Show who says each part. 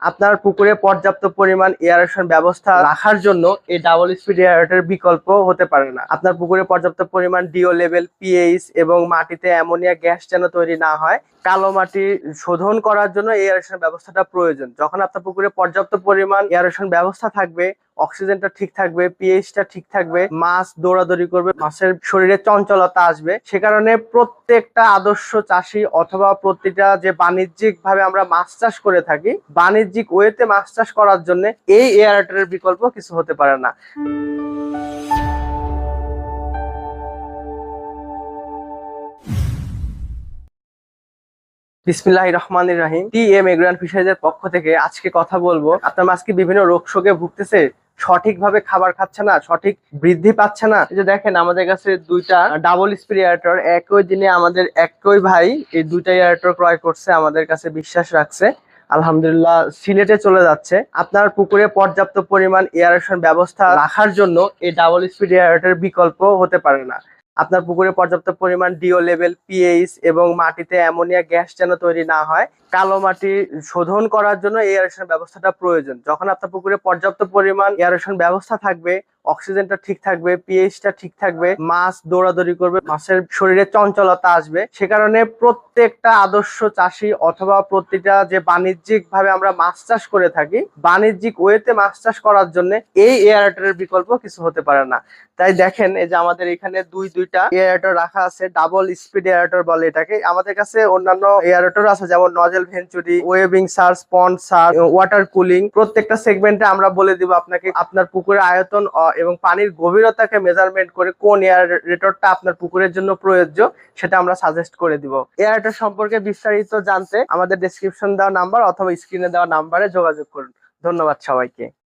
Speaker 1: আপনার পুকুরে পর্যাপ্ত পরিমাণ এয়ারেশন ব্যবস্থা রাখার জন্য এই ডাবল স্পিড এয়ারেটর বিকল্প হতে পারে না। আপনার পুকুরে পর্যাপ্ত পরিমাণ ডিও লেভেল পিএইচ এবং মাটিতে অ্যামোনিয়া গ্যাস যেন তৈরি না হয় কালো মাটি শোধন করার জন্য এয়ারেশন ব্যবস্থাটা প্রয়োজন। যখন আপনার পুকুরে পর্যাপ্ত পরিমাণ এয়ারেশন ব্যবস্থা থাকবে, অক্সিজেনটা ঠিক থাকবে পিএইচটা ঠিক থাকবে, মাছ দৌড়াদৌড়ি করবে, মাছের শরীরে চঞ্চলতা আসবে, সে কারণে প্রত্যেকটা আদর্শ চাষি অথবা প্রতিটা যে বাণিজ্যিক ভাবে আমরা মাছ চাষ করে থাকি, বাণিজ্যিক ওয়েতে মাছ চাষ করার জন্য এই এয়ারটেলের বিকল্প কিছু হতে পারে না। বিসমিল্লাহ রহমান রাহিম। টি এম এগ্রান ফিশারিজের পক্ষ থেকে আজকে কথা বলব। আপনার মাছকে বিভিন্ন রোগ শোকে ভুগতেছে? সঠিকভাবে খাবার খাচ্ছে না? সঠিক বৃদ্ধি পাচ্ছে না? যে দেখেন, আমাদের কাছে দুইটা ডাবল স্পিড এয়ারটর একই দিনে আমাদের একই ভাই এই দুইটা এয়ারটর ক্রয় করছে, আমাদের কাছে বিশ্বাস রাখছে। আলহামদুলিল্লাহ, সিলেটে চলে যাচ্ছে। আপনার পুকুরে পর্যাপ্ত পরিমাণ এয়ারেশন ব্যবস্থা রাখার জন্য এই ডাবল স্পিড এয়ারটর বিকল্প হতে পারে না। আপনার পুকুরে পর্যাপ্ত পরিমাণ ডিও লেভেল পিএইচ এবং মাটিতে অ্যামোনিয়া গ্যাস যেন তৈরি না হয়, কালো মাটি শোধন করার জন্য এয়ারেশন ব্যবস্থাটা প্রয়োজন। যখন আপনার পুকুরে পর্যাপ্ত পরিমাণ এয়ারেশন ব্যবস্থা থাকবে অক্সিজেনটা ঠিক থাকবে পিএইচটা ঠিক থাকবে, মাছ দৌড়াদৌড়ি করবে, মাছের শরীরে চঞ্চলতা আসবে। সে কারণে প্রত্যেকটা আদর্শ চাষি অথবা প্রতিটা যে বাণিজ্যিক ভাবে আমরা মাছ চাষ করে থাকি, বাণিজ্যিক ওয়েতে মাছ চাষ করার জন্য এই এয়ারটেলের বিকল্প কিছু হতে পারে না। তাই দেখেন, এই যে আমাদের এখানে দুই, দুইটা এয়ারটর রাখা আছে ডাবল স্পিড এয়ারটর বলে এটাকে। আমাদের কাছে অন্যান্য এয়ারটর আছে, যেমন নজেল ভেঞ্চুরি ওয়েবিং সার স্পন্ড সার ওয়াটার কুলিং প্রত্যেকটা সেগমেন্টে আমরা বলে দিব আপনাকে, আপনার পুকুরের আয়তন এবং পানির গভীরতাকে মেজারমেন্ট করে কোন এয়ার এয়ারেটরটা আপনার পুকুরের জন্য প্রযোজ্য সেটা আমরা সাজেস্ট করে দিব। এয়ারটার সম্পর্কে বিস্তারিত জানতে আমাদের ডেসক্রিপশন দেওয়া নাম্বার অথবা স্ক্রিনে দেওয়া নাম্বারে যোগাযোগ করুন। ধন্যবাদ সবাইকে।